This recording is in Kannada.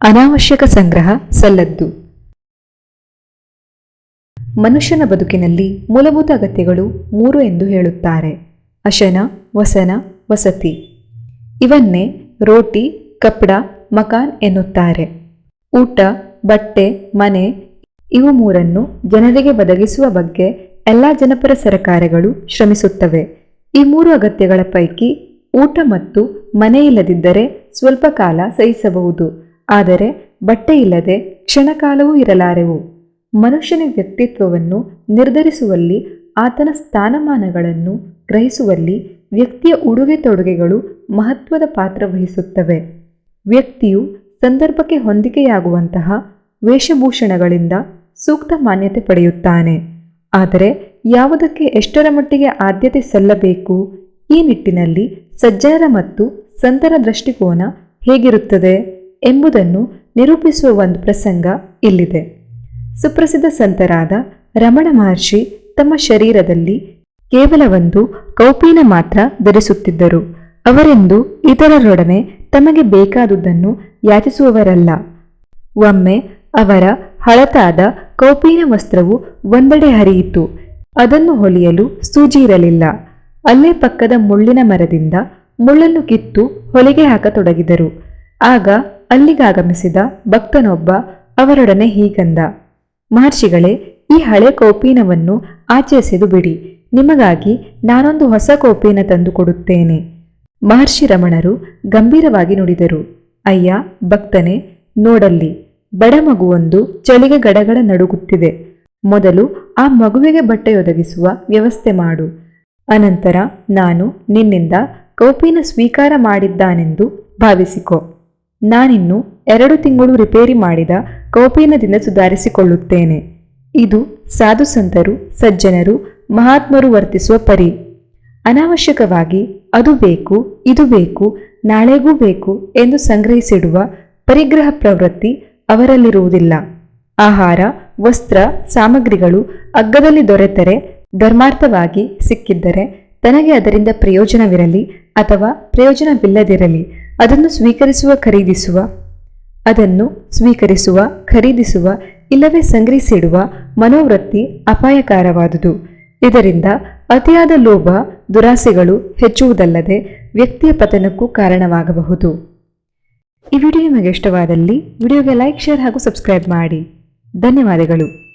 ಅನಾವಶ್ಯಕ ಸಂಗ್ರಹ ಸಲ್ಲದ್ದು. ಮನುಷ್ಯನ ಬದುಕಿನಲ್ಲಿ ಮೂಲಭೂತ ಅಗತ್ಯಗಳು ಮೂರು ಎಂದು ಹೇಳುತ್ತಾರೆ. ಅಶನ, ವಸನ, ವಸತಿ. ಇವನ್ನೇ ರೋಟಿ ಕಪ್ಪಡ ಮಕಾನ್ ಎನ್ನುತ್ತಾರೆ. ಊಟ, ಬಟ್ಟೆ, ಮನೆ ಇವು ಮೂರನ್ನು ಜನರಿಗೆ ಒದಗಿಸುವ ಬಗ್ಗೆ ಎಲ್ಲ ಜನಪರ ಸರಕಾರಗಳು ಶ್ರಮಿಸುತ್ತವೆ. ಈ ಮೂರು ಅಗತ್ಯಗಳ ಪೈಕಿ ಊಟ ಮತ್ತು ಮನೆ ಇಲ್ಲದಿದ್ದರೆ ಸ್ವಲ್ಪ ಕಾಲ ಸಹಿಸಬಹುದು. ಆದರೆ ಬಟ್ಟೆ ಇಲ್ಲದೆ ಕ್ಷಣಕಾಲವೂ ಇರಲಾರೆವು. ಮನುಷ್ಯನ ವ್ಯಕ್ತಿತ್ವವನ್ನು ನಿರ್ಧರಿಸುವಲ್ಲಿ ಆತನ ಸ್ಥಾನಮಾನಗಳನ್ನು ಗ್ರಹಿಸುವಲ್ಲಿ ವ್ಯಕ್ತಿಯ ಉಡುಗೆ ತೊಡುಗೆಗಳು ಮಹತ್ವದ ಪಾತ್ರ ವಹಿಸುತ್ತವೆ. ವ್ಯಕ್ತಿಯು ಸಂದರ್ಭಕ್ಕೆ ಹೊಂದಿಕೆಯಾಗುವಂತಹ ವೇಷಭೂಷಣಗಳಿಂದ ಸೂಕ್ತ ಮಾನ್ಯತೆ ಪಡೆಯುತ್ತಾನೆ. ಆದರೆ ಯಾವುದಕ್ಕೆ ಎಷ್ಟರ ಮಟ್ಟಿಗೆ ಆದ್ಯತೆ ಸಲ್ಲಬೇಕು? ಈ ನಿಟ್ಟಿನಲ್ಲಿ ಸಜ್ಜನರ ಮತ್ತು ಸಂತರ ದೃಷ್ಟಿಕೋನ ಹೇಗಿರುತ್ತದೆ? ಎಂಬುದನ್ನು ನಿರೂಪಿಸುವ ಒಂದು ಪ್ರಸಂಗ ಇಲ್ಲಿದೆ. ಸುಪ್ರಸಿದ್ಧ ಸಂತರಾದ ರಮಣ ಮಹರ್ಷಿ ತಮ್ಮ ಶರೀರದಲ್ಲಿ ಕೇವಲ ಒಂದು ಕೌಪೀನ ಮಾತ್ರ ಧರಿಸುತ್ತಿದ್ದರು. ಅವರೆಂದು ಇತರರೊಡನೆ ತಮಗೆ ಬೇಕಾದುದನ್ನು ಯಾಚಿಸುವವರಲ್ಲ. ಒಮ್ಮೆ ಅವರ ಹಳತಾದ ಕೌಪೀನ ವಸ್ತ್ರವು ಒಂದೆಡೆ ಹರಿಯಿತು. ಅದನ್ನು ಹೊಲಿಯಲು ಸೂಜಿ ಇರಲಿಲ್ಲ. ಅಲ್ಲೇ ಪಕ್ಕದ ಮುಳ್ಳಿನ ಮರದಿಂದ ಮುಳ್ಳನ್ನು ಕಿತ್ತು ಹೊಲಿಗೆ ಹಾಕತೊಡಗಿದರು. ಆಗ ಅಲ್ಲಿಗಾಗಮಿಸಿದ ಭಕ್ತನೊಬ್ಬ ಅವರೊಡನೆ ಹೀಗಂದ, ಮಹರ್ಷಿಗಳೇ, ಈ ಹಳೆ ಕೋಪೀನವನ್ನು ಆಚರಿಸಿದು ಬಿಡಿ. ನಿಮಗಾಗಿ ನಾನೊಂದು ಹೊಸ ಕೋಪೀನ ತಂದು ಕೊಡುತ್ತೇನೆ. ಮಹರ್ಷಿ ರಮಣರು ಗಂಭೀರವಾಗಿ ನುಡಿದರು, ಅಯ್ಯ, ಭಕ್ತನೇ, ನೋಡಲ್ಲಿ, ಬಡ ಮಗುವೊಂದು ಚಳಿಗೆ ಗಡಗಡ ನಡುಗುತ್ತಿದೆ. ಮೊದಲು ಆ ಮಗುವಿಗೆ ಬಟ್ಟೆಯೊದಗಿಸುವ ವ್ಯವಸ್ಥೆ ಮಾಡು. ಅನಂತರ ನಾನು ನಿನ್ನಿಂದ ಕೌಪಿನ ಸ್ವೀಕಾರ ಮಾಡಿದ್ದಾನೆಂದು ಭಾವಿಸಿಕೊ. ನಾನಿನ್ನು ಎರಡು ತಿಂಗಳು ರಿಪೇರಿ ಮಾಡಿದ ಕೌಪೀನದಿಂದ ಸುಧಾರಿಸಿಕೊಳ್ಳುತ್ತೇನೆ. ಇದು ಸಾಧು ಸಂತರು ಸಜ್ಜನರು, ಮಹಾತ್ಮರು ವರ್ತಿಸುವ ಪರಿ. ಅನಾವಶ್ಯಕವಾಗಿ ಅದು ಬೇಕು, ಇದು ಬೇಕು, ನಾಳೆಗೂ ಬೇಕು ಎಂದು ಸಂಗ್ರಹಿಸಿಡುವ ಪರಿಗ್ರಹ ಪ್ರವೃತ್ತಿ ಅವರಲ್ಲಿರುವುದಿಲ್ಲ. ಆಹಾರ, ವಸ್ತ್ರ, ಸಾಮಗ್ರಿಗಳು ಅಗ್ಗದಲ್ಲಿ ದೊರೆತರೆ, ಧರ್ಮಾರ್ಥವಾಗಿ ಸಿಕ್ಕಿದ್ದರೆ ತನಗೆ ಅದರಿಂದ ಪ್ರಯೋಜನವಿರಲಿ ಅಥವಾ ಪ್ರಯೋಜನವಿಲ್ಲದಿರಲಿ. ಅದನ್ನು ಸ್ವೀಕರಿಸುವ, ಖರೀದಿಸುವ, ಅದನ್ನು ಸ್ವೀಕರಿಸುವ, ಖರೀದಿಸುವ, ಇಲ್ಲವೇ ಸಂಗ್ರಹಿಸಿಡುವ ಮನೋವೃತ್ತಿ ಅಪಾಯಕಾರವಾದುದು. ಇದರಿಂದ ಅತಿಯಾದ ಲೋಭ, ದುರಾಸೆಗಳು ಹೆಚ್ಚುವುದಲ್ಲದೆ ವ್ಯಕ್ತಿಯ ಪತನಕ್ಕೂ ಕಾರಣವಾಗಬಹುದು. ಈ ವಿಡಿಯೋ ನಿಮಗೆ ಇಷ್ಟವಾದಲ್ಲಿ, ವಿಡಿಯೋಗೆ ಲೈಕ್, ಶೇರ್ ಹಾಗೂ ಸಬ್ಸ್ಕ್ರೈಬ್ ಮಾಡಿ. ಧನ್ಯವಾದಗಳು.